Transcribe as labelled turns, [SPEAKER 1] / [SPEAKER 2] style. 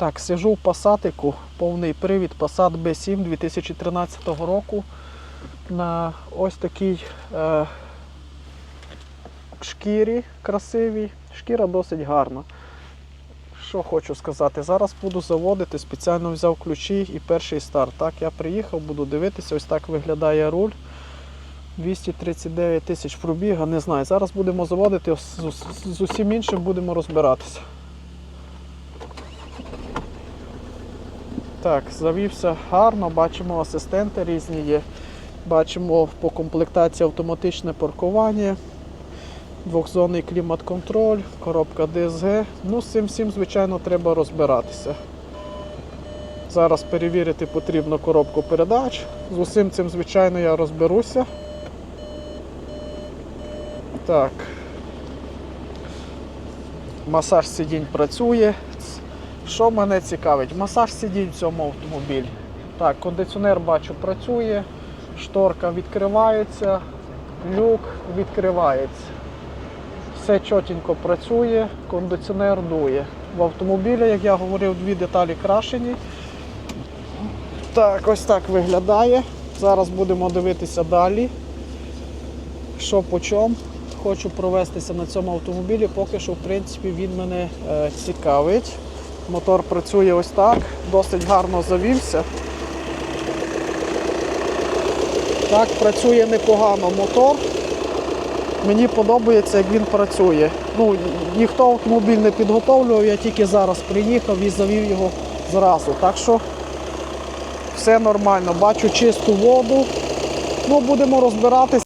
[SPEAKER 1] Так, сижу в пасатику, повний привід Passat B7 2013 року на ось такій е, шкірі красивій. Шкіра досить гарна. Що хочу сказати, зараз буду заводити, спеціально взяв ключі і перший старт. Так, я приїхав, буду дивитися, ось так виглядає руль. 239 тисяч пробіга, не знаю. Зараз будемо заводити, з, з- з усім іншим будемо розбиратися. Так, завівся гарно, бачимо асистенти різні є. Бачимо по комплектації автоматичне паркування, двохзонний клімат-контроль, коробка DSG. Ну, з цим всім, звичайно, треба розбиратися. Зараз перевірити потрібно коробку передач. З усім цим, звичайно, я розберуся. Так. Масаж сидінь працює. Що мене цікавить? Масаж сидінь в цьому автомобілі. Так, кондиціонер бачу працює, шторка відкривається, люк відкривається. Все чотенько працює, кондиціонер дує. В автомобілі, як я говорив, дві деталі крашені. Так, ось так виглядає. Зараз будемо дивитися далі. Що по чому. Хочу провестися на цьому автомобілі, поки що, в принципі, він мене е, цікавить. Мотор працює ось так, досить гарно завівся. Так, працює непогано мотор. Мені подобається, як він працює. Ну, ніхто автомобіль не підготовлював, я тільки зараз приїхав і завів його зразу. Так що все нормально. Бачу чисту воду. Ну, будемо розбиратися.